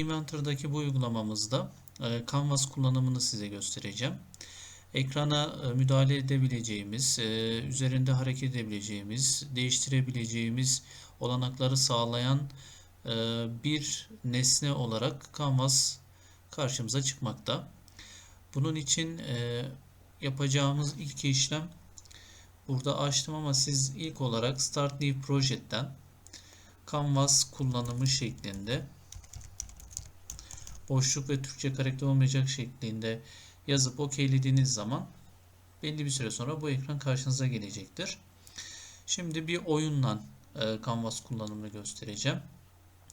Inventor'daki bu uygulamamızda e, Canvas kullanımını size göstereceğim. Ekrana e, müdahale edebileceğimiz, e, üzerinde hareket edebileceğimiz, değiştirebileceğimiz olanakları sağlayan bir nesne olarak Canvas karşımıza çıkmakta. Bunun için yapacağımız ilk işlem burada açtım ama siz ilk olarak Start New Project'ten Canvas kullanımı şeklinde boşluk ve Türkçe karakter olmayacak şeklinde yazıp okeylediğiniz zaman belli bir süre sonra bu ekran karşınıza gelecektir. Şimdi bir oyunla e, Canvas kullanımını göstereceğim.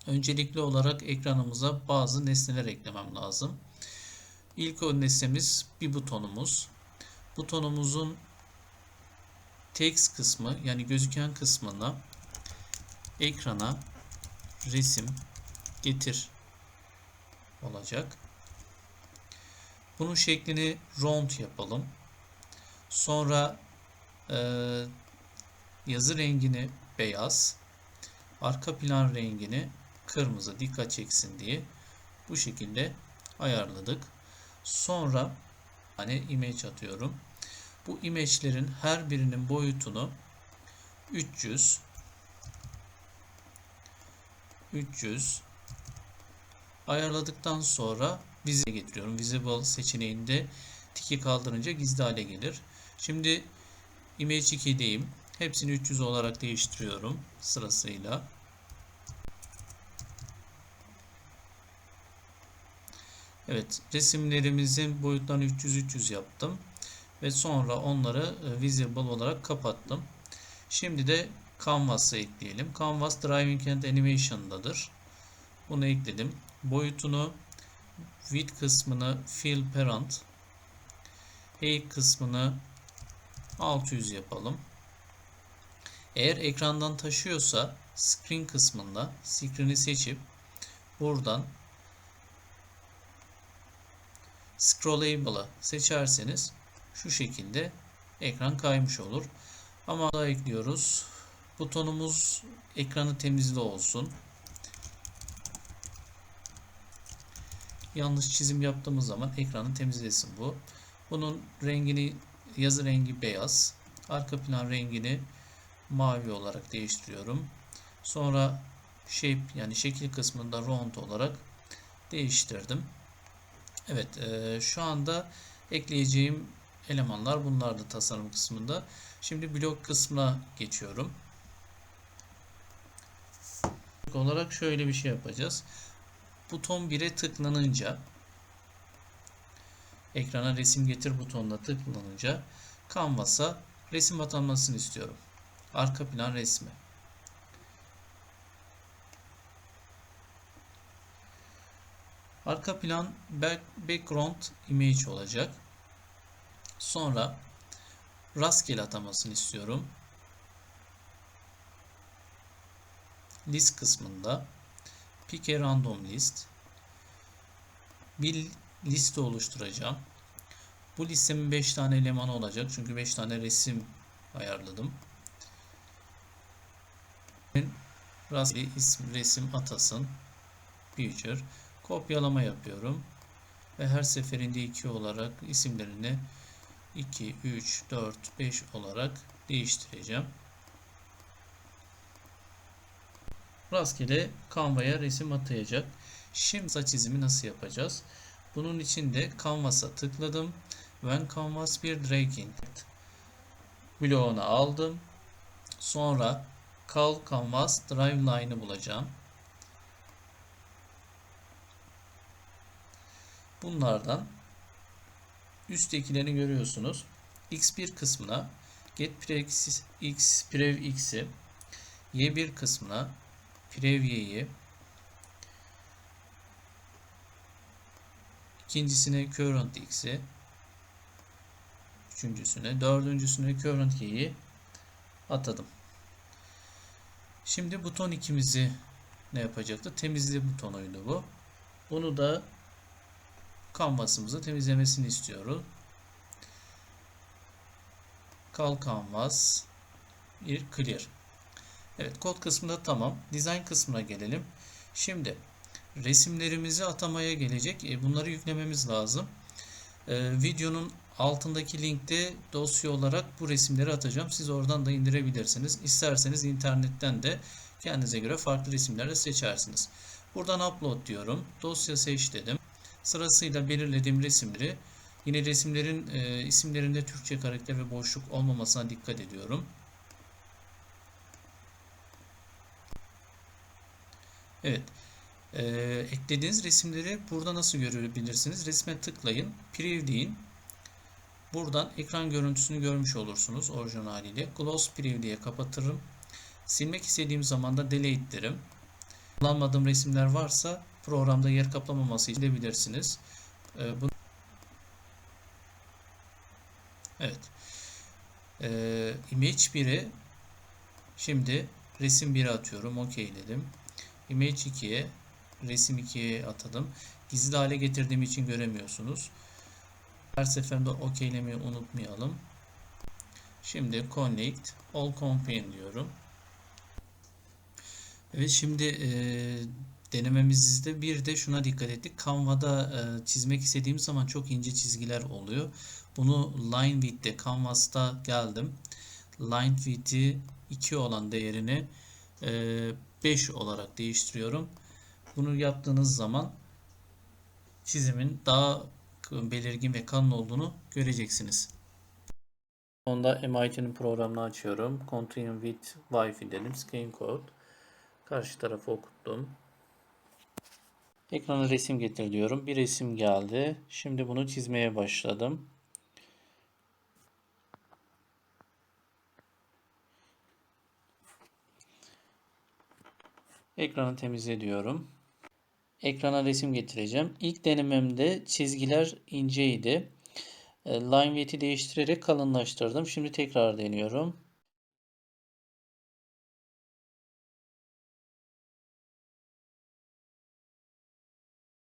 Öncelikli olarak ekranımıza bazı nesneler eklemem lazım. İlk o nesnemiz bir butonumuz. Butonumuzun text kısmı yani gözüken kısmına ekrana resim getir olacak. Bunun şeklini round yapalım. Sonra e, yazı rengini beyaz, arka plan rengini kırmızı dikkat çeksin diye bu şekilde ayarladık. Sonra hani image atıyorum. Bu image'lerin her birinin boyutunu 300 300 ayarladıktan sonra vize getiriyorum. Visible seçeneğinde tiki kaldırınca gizli hale gelir. Şimdi image 2'deyim. Hepsini 300 olarak değiştiriyorum sırasıyla. Evet, resimlerimizin boyutlarını 300-300 yaptım ve sonra onları e, visible olarak kapattım. Şimdi de Canvas'ı ekleyelim. Canvas Driving and Animation'dadır. Bunu ekledim. Boyutunu width kısmını fill parent height kısmını 600 yapalım. Eğer ekrandan taşıyorsa screen kısmında screen'i seçip buradan scrollable'ı seçerseniz şu şekilde ekran kaymış olur. Ama daha ekliyoruz. Butonumuz ekranı temizli olsun. Yanlış çizim yaptığımız zaman ekranı temizlesin bu. Bunun rengini yazı rengi beyaz. Arka plan rengini mavi olarak değiştiriyorum. Sonra shape yani şekil kısmında round olarak değiştirdim. Evet e, şu anda ekleyeceğim elemanlar bunlardı tasarım kısmında. Şimdi blok kısmına geçiyorum. olarak şöyle bir şey yapacağız buton 1'e tıklanınca ekrana resim getir butonuna tıklanınca Canvas'a resim atanmasını istiyorum. Arka plan resmi. Arka plan background image olacak. Sonra rastgele atamasını istiyorum. List kısmında pick a random list bir liste oluşturacağım. Bu listemin 5 tane elemanı olacak. Çünkü 5 tane resim ayarladım. Rastgele isim, resim atasın. Future. Kopyalama yapıyorum. Ve her seferinde 2 olarak isimlerini 2, 3, 4, 5 olarak değiştireceğim. Rastgele Canva'ya resim atayacak. Şimdi saç çizimi nasıl yapacağız? Bunun için de Canvas'a tıkladım. When Canvas bir dragging bloğunu aldım. Sonra Call Canvas Drive Line'ı bulacağım. Bunlardan üsttekilerini görüyorsunuz. X1 kısmına get prev x prev x'i y1 kısmına Previe'yi ikincisine current x'i üçüncüsüne dördüncüsüne current y'yi atadım. Şimdi buton ikimizi ne yapacaktı? Temizle butonuydu bu. Bunu da canvas'ımızı temizlemesini istiyoruz. Kal canvas bir clear. Evet kod kısmında tamam. Design kısmına gelelim. Şimdi resimlerimizi atamaya gelecek. E, bunları yüklememiz lazım. E, videonun altındaki linkte dosya olarak bu resimleri atacağım. Siz oradan da indirebilirsiniz. İsterseniz internetten de kendinize göre farklı resimler de seçersiniz. Buradan upload diyorum. Dosya seç dedim. Sırasıyla belirlediğim resimleri yine resimlerin e, isimlerinde Türkçe karakter ve boşluk olmamasına dikkat ediyorum. Evet. Ee, eklediğiniz resimleri burada nasıl görebilirsiniz? Resme tıklayın. Preview deyin. Buradan ekran görüntüsünü görmüş olursunuz orijinal haliyle. Gloss Preview diye kapatırım. Silmek istediğim zaman da delete derim. Kullanmadığım resimler varsa programda yer kaplamaması için edebilirsiniz. Ee, bu... Evet. Ee, image 1'e şimdi resim 1'e atıyorum. OK dedim. Image 2'ye resim 2'ye atadım. Gizli hale getirdiğim için göremiyorsunuz. Her seferinde okeylemeyi unutmayalım. Şimdi connect all campaign diyorum. Evet şimdi e, denememizde bir de şuna dikkat ettik. Canva'da e, çizmek istediğim zaman çok ince çizgiler oluyor. Bunu line width'te Canvas'ta geldim. Line width'i 2 olan değerini e, 5 olarak değiştiriyorum. Bunu yaptığınız zaman çizimin daha belirgin ve kalın olduğunu göreceksiniz. Onda MIT'nin programını açıyorum. Continue with Wi-Fi dedim. Scan code. Karşı tarafı okuttum. Ekrana resim getir diyorum. Bir resim geldi. Şimdi bunu çizmeye başladım. Ekranı temizle diyorum. Ekrana resim getireceğim. İlk denememde çizgiler inceydi. E, line width'i değiştirerek kalınlaştırdım. Şimdi tekrar deniyorum.